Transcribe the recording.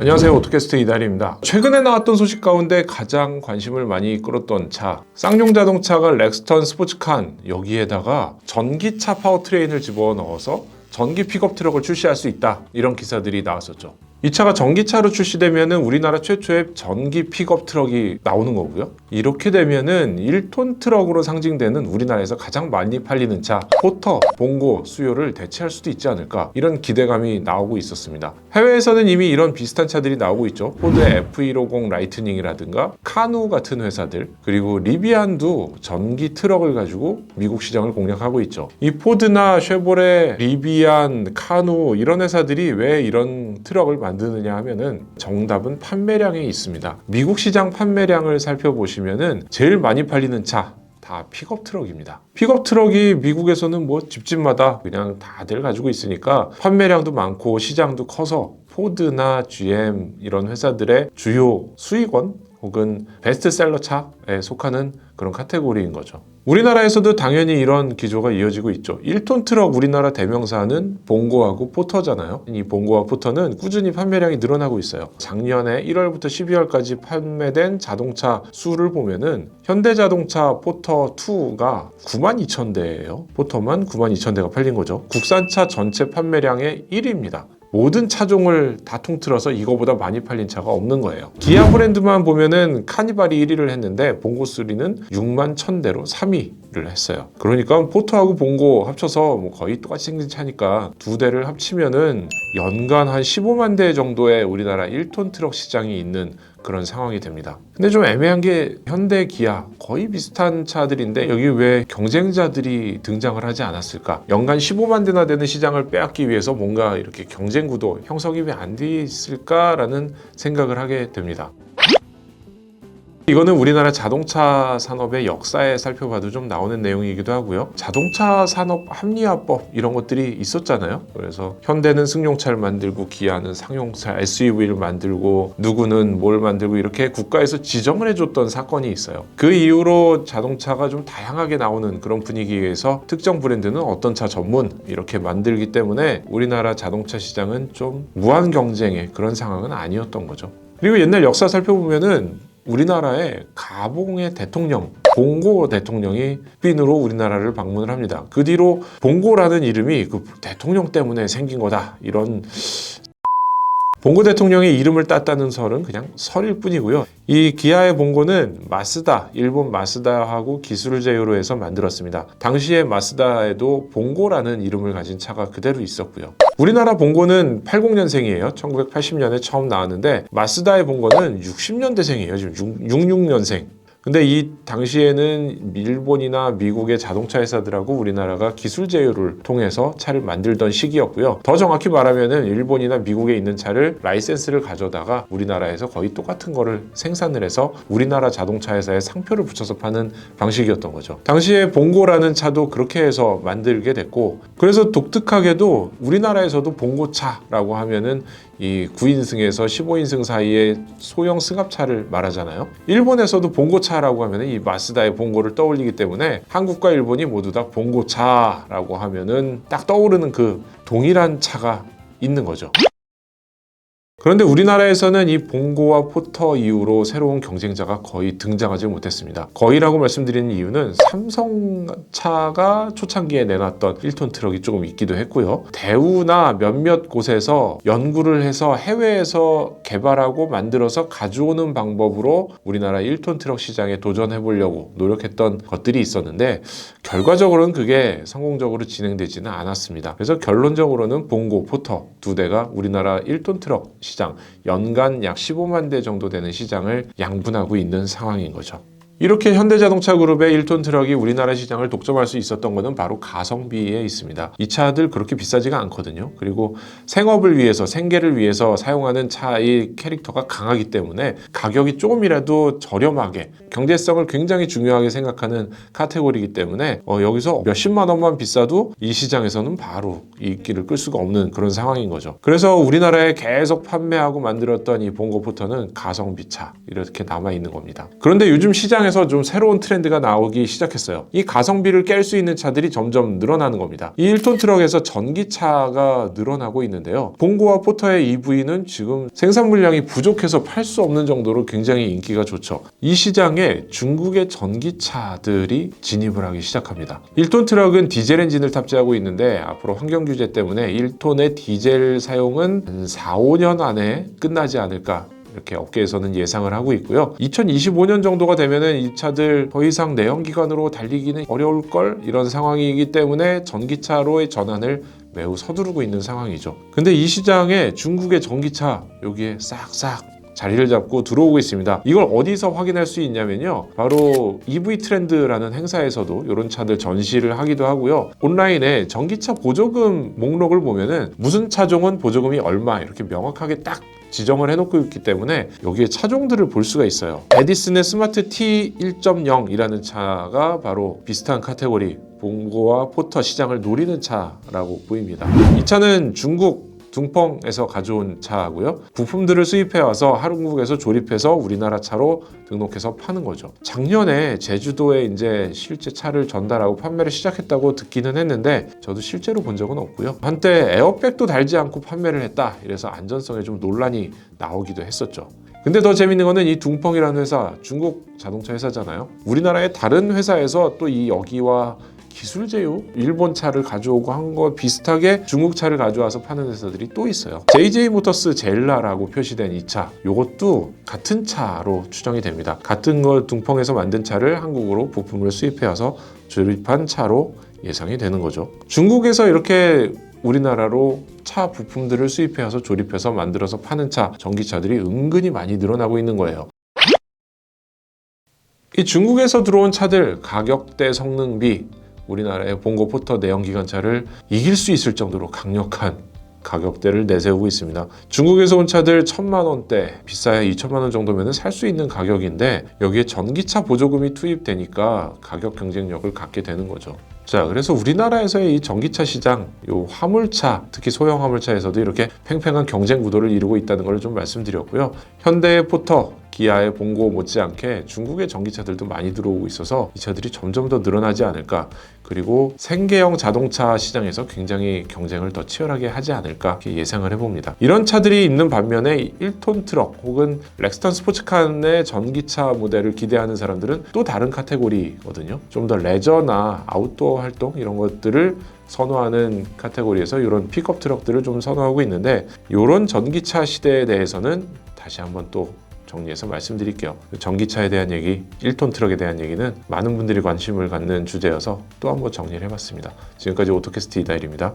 안녕하세요. 오토캐스트 이달입니다. 최근에 나왔던 소식 가운데 가장 관심을 많이 끌었던 차, 쌍용 자동차가 렉스턴 스포츠칸 여기에다가 전기차 파워트레인을 집어넣어서 전기 픽업 트럭을 출시할 수 있다. 이런 기사들이 나왔었죠. 이 차가 전기차로 출시되면은 우리나라 최초의 전기 픽업 트럭이 나오는 거고요. 이렇게 되면은 1톤 트럭으로 상징되는 우리나라에서 가장 많이 팔리는 차 포터, 봉고 수요를 대체할 수도 있지 않을까 이런 기대감이 나오고 있었습니다. 해외에서는 이미 이런 비슷한 차들이 나오고 있죠. 포드의 F150 라이트닝이라든가 카누 같은 회사들 그리고 리비안도 전기 트럭을 가지고 미국 시장을 공략하고 있죠. 이 포드나 쉐보레, 리비안, 카누 이런 회사들이 왜 이런 트럭을 만드느냐 하면은 정답은 판매량에 있습니다. 미국 시장 판매량을 살펴보시면은 제일 많이 팔리는 차다 픽업 트럭입니다. 픽업 트럭이 미국에서는 뭐 집집마다 그냥 다들 가지고 있으니까 판매량도 많고 시장도 커서 포드나 GM 이런 회사들의 주요 수익원 혹은 베스트셀러 차에 속하는 그런 카테고리인 거죠. 우리나라에서도 당연히 이런 기조가 이어지고 있죠. 1톤 트럭 우리나라 대명사는 봉고하고 포터잖아요. 이 봉고와 포터는 꾸준히 판매량이 늘어나고 있어요. 작년에 1월부터 12월까지 판매된 자동차 수를 보면은 현대자동차 포터 2가 9만 2천 대예요. 포터만 9만 2천 대가 팔린 거죠. 국산차 전체 판매량의 1위입니다. 모든 차종을 다 통틀어서 이거보다 많이 팔린 차가 없는 거예요. 기아 브랜드만 보면은 카니발이 1위를 했는데 봉고 3는 6만 1000대로 3위를 했어요. 그러니까 포토하고 봉고 합쳐서 뭐 거의 똑같이 생긴 차니까 두 대를 합치면은 연간 한 15만 대 정도의 우리나라 1톤 트럭 시장이 있는 그런 상황이 됩니다. 근데 좀 애매한 게 현대, 기아 거의 비슷한 차들인데 여기 왜 경쟁자들이 등장을 하지 않았을까? 연간 15만 대나 되는 시장을 빼앗기 위해서 뭔가 이렇게 경쟁 구도 형성이 왜 안 돼 있을까라는 생각을 하게 됩니다. 이거는 우리나라 자동차 산업의 역사에 살펴봐도 좀 나오는 내용이기도 하고요. 자동차 산업 합리화법 이런 것들이 있었잖아요. 그래서 현대는 승용차를 만들고 기아는 상용차 SUV를 만들고 누구는 뭘 만들고 이렇게 국가에서 지정을 해줬던 사건이 있어요. 그 이후로 자동차가 좀 다양하게 나오는 그런 분위기에서 특정 브랜드는 어떤 차 전문 이렇게 만들기 때문에 우리나라 자동차 시장은 좀 무한 경쟁의 그런 상황은 아니었던 거죠. 그리고 옛날 역사 살펴보면은 우리나라의 가봉의 대통령 봉고 대통령이 필리핀으로 우리나라를 방문을 합니다. 그 뒤로 봉고라는 이름이 그 대통령 때문에 생긴 거다 이런 봉고 대통령의 이름을 땄다는 설은 그냥 설일 뿐이고요. 이 기아의 봉고는 마스다, 일본 마스다하고 기술을 제휴로 해서 만들었습니다. 당시에 마스다에도 봉고라는 이름을 가진 차가 그대로 있었고요. 우리나라 봉고는 80년생이에요. 1980년에 처음 나왔는데 마스다의 봉고는 60년대생이에요. 지금 66년생. 근데 이 당시에는 일본이나 미국의 자동차 회사들하고 우리나라가 기술 제휴를 통해서 차를 만들던 시기였고요. 더 정확히 말하면은 일본이나 미국에 있는 차를 라이센스를 가져다가 우리나라에서 거의 똑같은 거를 생산을 해서 우리나라 자동차 회사에 상표를 붙여서 파는 방식이었던 거죠. 당시에 봉고라는 차도 그렇게 해서 만들게 됐고 그래서 독특하게도 우리나라에서도 봉고차라고 하면은 이 9인승에서 15인승 사이의 소형 승합차를 말하잖아요. 일본에서도 봉고 차라고 하면 이 마스다의 봉고를 떠올리기 때문에 한국과 일본이 모두 다 봉고차라고 하면은 딱 떠오르는 그 동일한 차가 있는 거죠. 그런데 우리나라에서는 이 봉고와 포터 이후로 새로운 경쟁자가 거의 등장하지 못했습니다. 거의라고 말씀드리는 이유는 삼성차가 초창기에 내놨던 1톤 트럭이 조금 있기도 했고요. 대우나 몇몇 곳에서 연구를 해서 해외에서 개발하고 만들어서 가져오는 방법으로 우리나라 1톤 트럭 시장에 도전해 보려고 노력했던 것들이 있었는데 결과적으로는 그게 성공적으로 진행되지는 않았습니다. 그래서 결론적으로는 봉고, 포터 두 대가 우리나라 1톤 트럭 시장 연간 약 15만 대 정도 되는 시장을 양분하고 있는 상황인 거죠. 이렇게 현대자동차 그룹의 1톤 트럭이 우리나라 시장을 독점할 수 있었던 것은 바로 가성비에 있습니다. 이 차들 그렇게 비싸지가 않거든요. 그리고 생업을 위해서 생계를 위해서 사용하는 차의 캐릭터가 강하기 때문에 가격이 조금이라도 저렴하게 경제성을 굉장히 중요하게 생각하는 카테고리이기 때문에 어, 여기서 몇십만 원만 비싸도 이 시장에서는 바로 인기를 끌 수가 없는 그런 상황인 거죠. 그래서 우리나라에 계속 판매하고 만들었던 이 봉고포터는 가성비 차 이렇게 남아 있는 겁니다. 그런데 요즘 시장에 시장에서 좀 새로운 트렌드가 나오기 시작했어요. 이 가성비를 깰 수 있는 차들이 점점 늘어나는 겁니다. 이 1톤 트럭에서 전기차가 늘어나고 있는데요. 봉고와 포터의 EV는 지금 생산 물량이 부족해서 팔 수 없는 정도로 굉장히 인기가 좋죠. 이 시장에 중국의 전기차들이 진입을 하기 시작합니다. 1톤 트럭은 디젤 엔진을 탑재하고 있는데 앞으로 환경 규제 때문에 1톤의 디젤 사용은 한 4, 5년 안에 끝나지 않을까 이렇게 업계에서는 예상을 하고 있고요. 2025년 정도가 되면은 이 차들 더 이상 내연기관으로 달리기는 어려울 걸 이런 상황이기 때문에 전기차로의 전환을 매우 서두르고 있는 상황이죠. 근데 이 시장에 중국의 전기차 여기에 싹싹 자리를 잡고 들어오고 있습니다. 이걸 어디서 확인할 수 있냐면요. 바로 EV 트렌드라는 행사에서도 이런 차들 전시를 하기도 하고요. 온라인에 전기차 보조금 목록을 보면은 무슨 차종은 보조금이 얼마 이렇게 명확하게 딱 지정을 해놓고 있기 때문에 여기에 차종들을 볼 수가 있어요. 에디슨의 스마트 T 1.0이라는 차가 바로 비슷한 카테고리 봉고와 포터 시장을 노리는 차라고 보입니다. 이 차는 중국 둥펑에서 가져온 차고요. 부품들을 수입해 와서 한국에서 조립해서 우리나라 차로 등록해서 파는 거죠. 작년에 제주도에 이제 실제 차를 전달하고 판매를 시작했다고 듣기는 했는데 저도 실제로 본 적은 없고요. 한때 에어백도 달지 않고 판매를 했다. 이래서 안전성에 좀 논란이 나오기도 했었죠. 근데 더 재밌는 거는 이 둥펑이라는 회사 중국 자동차 회사잖아요. 우리나라의 다른 회사에서 또 이 여기와 기술 제휴 일본 차를 가져오고 한 거 비슷하게 중국 차를 가져와서 파는 회사들이 또 있어요. JJ 모터스 젤라라고 표시된 이 차, 이것도 같은 차로 추정이 됩니다. 같은 걸 둥펑에서 만든 차를 한국으로 부품을 수입해 와서 조립한 차로 예상이 되는 거죠. 중국에서 이렇게 우리나라로 차 부품들을 수입해 와서 조립해서 만들어서 파는 차, 전기차들이 은근히 많이 늘어나고 있는 거예요. 이 중국에서 들어온 차들 가격대 성능비 우리나라의 봉고 포터 내연기관차를 이길 수 있을 정도로 강력한 가격대를 내세우고 있습니다. 중국에서 온 차들 천만 원대, 비싸야 2천만 원 정도면 살 수 있는 가격인데 여기에 전기차 보조금이 투입되니까 가격 경쟁력을 갖게 되는 거죠. 자, 그래서 우리나라에서의 이 전기차 시장, 요 화물차, 특히 소형 화물차에서도 이렇게 팽팽한 경쟁 구도를 이루고 있다는 걸 좀 말씀드렸고요. 현대의 포터, 기아의 봉고 못지않게 중국의 전기차들도 많이 들어오고 있어서 이 차들이 점점 더 늘어나지 않을까. 그리고 생계형 자동차 시장에서 굉장히 경쟁을 더 치열하게 하지 않을까 예상을 해봅니다. 이런 차들이 있는 반면에 1톤 트럭 혹은 렉스턴 스포츠칸의 전기차 모델을 기대하는 사람들은 또 다른 카테고리거든요. 좀 더 레저나 아웃도어 활동 이런 것들을 선호하는 카테고리에서 이런 픽업 트럭들을 좀 선호하고 있는데 이런 전기차 시대에 대해서는 다시 한번 또 정리해서 말씀드릴게요. 전기차에 대한 얘기, 1톤 트럭에 대한 얘기는 많은 분들이 관심을 갖는 주제여서 또 한번 정리를 해봤습니다. 지금까지 오토캐스트 이다일입니다.